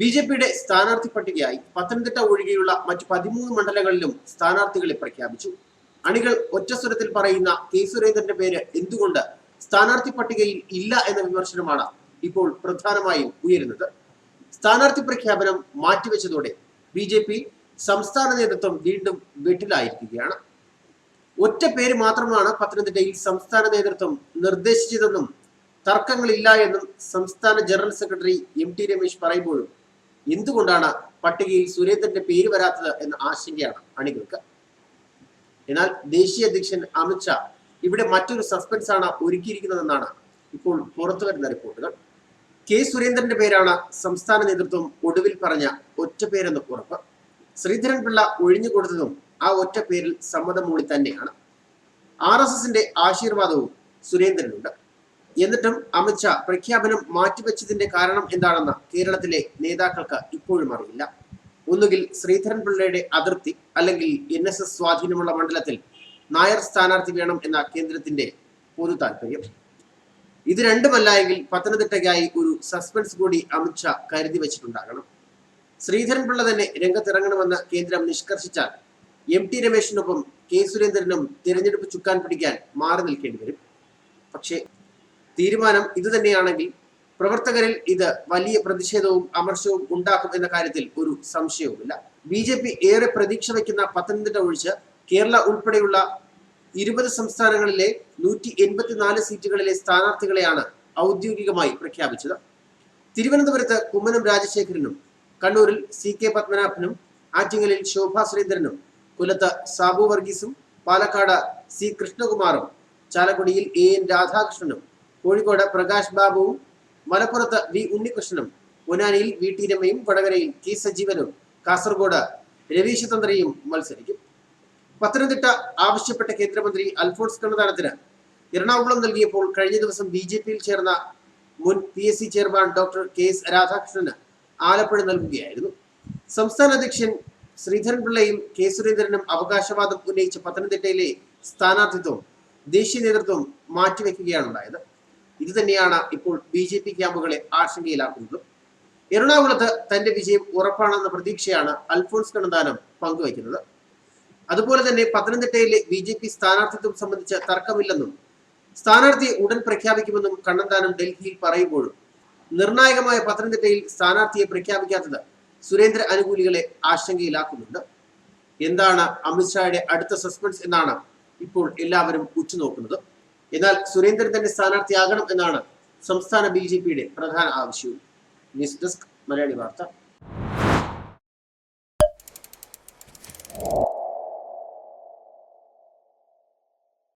B J പിയുടെ സ്ഥാനാർത്ഥി പട്ടികയായി പത്തനംതിട്ട ഒഴികെയുള്ള മറ്റ് പതിമൂന്ന് മണ്ഡലങ്ങളിലും സ്ഥാനാർത്ഥികളെ പ്രഖ്യാപിച്ചു. അണികൾ ഒറ്റസ്വരത്തിൽ പറയുന്ന കെ സുരേന്ദ്രന്റെ പേര് എന്തുകൊണ്ട് സ്ഥാനാർത്ഥി പട്ടികയിൽ ഇല്ല എന്ന വിമർശനമാണ് ഇപ്പോൾ പ്രധാനമായും ഉയരുന്നത്. സ്ഥാനാർത്ഥി പ്രഖ്യാപനം മാറ്റിവെച്ചതോടെ ബി ജെ പി സംസ്ഥാന നേതൃത്വം വീണ്ടും വെട്ടിലായിരിക്കുകയാണ്. ഒറ്റ പേര് മാത്രമാണ് പത്തനംതിട്ടയിൽ സംസ്ഥാന നേതൃത്വം നിർദ്ദേശിച്ചതെന്നും തർക്കങ്ങളില്ല എന്നും സംസ്ഥാന general secretary M T Ramesh പറയുമ്പോഴും എന്തുകൊണ്ടാണ് പട്ടികയിൽ സുരേന്ദ്രന്റെ പേര് വരാത്തത് എന്ന ആശങ്കയാണ് അണികൾക്ക്? എന്നാൽ ദേശീയ അധ്യക്ഷൻ അമിത്ഷാ ഇവിടെ മറ്റൊരു സസ്പെൻസ് ആണ് ഒരുക്കിയിരിക്കുന്നതെന്നാണ് ഇപ്പോൾ പുറത്തു വരുന്ന റിപ്പോർട്ടുകൾ കെ സുരേന്ദ്രന്റെ പേരാണ് സംസ്ഥാന നേതൃത്വം ഒടുവിൽ പറഞ്ഞ ഒറ്റ പേരെന്ന് ഉറപ്പ്. ശ്രീധരൻ പിള്ള ഒഴിഞ്ഞു കൊടുത്തതും ആ ഒറ്റ പേരിൽ സമ്മതം മൂളി തന്നെയാണ്. ആർ എസ് എസിന്റെ ആശീർവാദവും സുരേന്ദ്രനുണ്ട്. എന്നിട്ടും അമിത്ഷാ പ്രഖ്യാപനം മാറ്റിവെച്ചതിന്റെ കാരണം എന്താണെന്ന് കേരളത്തിലെ നേതാക്കൾക്ക് ഇപ്പോഴും അറിയില്ല. ഒന്നുകിൽ ശ്രീധരൻ പിള്ളയുടെ അതിർത്തി അല്ലെങ്കിൽ എൻ എസ് എസ് സ്വാധീനമുള്ള മണ്ഡലത്തിൽ നായർ സ്ഥാനാർത്ഥി വേണം എന്ന കേന്ദ്രത്തിന്റെ പൊതു താല്പര്യം ഇത് രണ്ടുമല്ല എങ്കിൽ പത്തനംതിട്ടയ്ക്കായി ഒരു സസ്പെൻസ് കൂടി അമിത്ഷാ കരുതി വെച്ചിട്ടുണ്ടാകണം. ശ്രീധരൻ പിള്ള തന്നെ രംഗത്തിറങ്ങണമെന്ന് കേന്ദ്രം നിഷ്കർഷിച്ചാൽ എം ടി രമേശിനൊപ്പം കെ സുരേന്ദ്രനും തിരഞ്ഞെടുപ്പ് ചുക്കാൻ പിടിക്കാൻ മാറി നിൽക്കേണ്ടി വരും. പക്ഷേ തീരുമാനം ഇതുതന്നെയാണെങ്കിൽ പ്രവർത്തകരിൽ ഇത് വലിയ പ്രതിഷേധവും അമർഷവും ഉണ്ടാക്കും എന്ന കാര്യത്തിൽ ഒരു സംശയവുമില്ല. ബി ജെ പി ഏറെ പ്രതീക്ഷ വയ്ക്കുന്ന പത്തനംതിട്ട ഒഴിച്ച് കേരള ഉൾപ്പെടെയുള്ള ഇരുപത് സംസ്ഥാനങ്ങളിലെ നൂറ്റി എൺപത്തിനാല് സീറ്റുകളിലെ സ്ഥാനാർത്ഥികളെയാണ് ഔദ്യോഗികമായി പ്രഖ്യാപിച്ചത്. തിരുവനന്തപുരത്ത് കുമ്മനം രാജശേഖരനും കണ്ണൂരിൽ സി കെ പത്മനാഭനും ആറ്റിങ്ങലിൽ ശോഭാ സുരേന്ദ്രനും കൊല്ലത്ത് സാബു വർഗീസും പാലക്കാട് സി കൃഷ്ണകുമാറും ചാലക്കുടിയിൽ എ എൻ രാധാകൃഷ്ണനും കോഴിക്കോട് പ്രകാശ് ബാബുവും മലപ്പുറത്ത് വി ഉണ്ണികൃഷ്ണനും പൊന്നാനിയിൽ വി ടി രമയും വടകരയിൽ കെ സജീവനും കാസർഗോഡ് രവീശ തന്ത്രിയും മത്സരിക്കും. പത്തനംതിട്ട ആവശ്യപ്പെട്ട കേന്ദ്രമന്ത്രി അൽഫോൺസ് കണ്ണതാനത്തിന് എറണാകുളം നൽകിയപ്പോൾ കഴിഞ്ഞ ദിവസം ബി ജെ പിയിൽ ചേർന്ന മുൻ P S C chairman doctor K S രാധാകൃഷ്ണന് ആലപ്പുഴ നൽകുകയായിരുന്നു. സംസ്ഥാന അധ്യക്ഷൻ ശ്രീധരൻ പിള്ളയും കെ സുരേന്ദ്രനും അവകാശവാദം ഉന്നയിച്ച പത്തനംതിട്ടയിലെ സ്ഥാനാർത്ഥിത്വം ദേശീയ നേതൃത്വം മാറ്റിവെക്കുകയാണ് ഉണ്ടായത്. ഇത് തന്നെയാണ് ഇപ്പോൾ ബി ജെ പി ക്യാമ്പുകളെ ആശങ്കയിലാക്കുന്നത്. എറണാകുളത്ത് തന്റെ വിജയം ഉറപ്പാണെന്ന പ്രതീക്ഷയാണ് അൽഫോൺസ് കണ്ണന്താനം പങ്കുവയ്ക്കുന്നത്. അതുപോലെ തന്നെ പത്തനംതിട്ടയിലെ ബി ജെ പി സ്ഥാനാർത്ഥിത്വം സംബന്ധിച്ച് തർക്കമില്ലെന്നും സ്ഥാനാർത്ഥിയെ ഉടൻ പ്രഖ്യാപിക്കുമെന്നും കണ്ണന്താനം ഡൽഹിയിൽ പറയുമ്പോഴും നിർണായകമായ പത്തനംതിട്ടയിൽ സ്ഥാനാർത്ഥിയെ പ്രഖ്യാപിക്കാത്തത് സുരേന്ദ്ര അനുകൂലികളെ ആശങ്കയിലാക്കുന്നുണ്ട്. എന്താണ് അമിത്ഷായുടെ അടുത്ത സസ്പെൻസ് എന്നാണ് ഇപ്പോൾ എല്ലാവരും ഉറ്റുനോക്കുന്നത്. എന്നാൽ സുരേന്ദ്രൻ തന്നെ സ്ഥാനാർത്ഥിയാകണം എന്നാണ് സംസ്ഥാന ബി ജെ പിയുടെ പ്രധാന ആവശ്യവും. ന്യൂസ് ഡെസ്ക് മലയാളി വാർത്ത.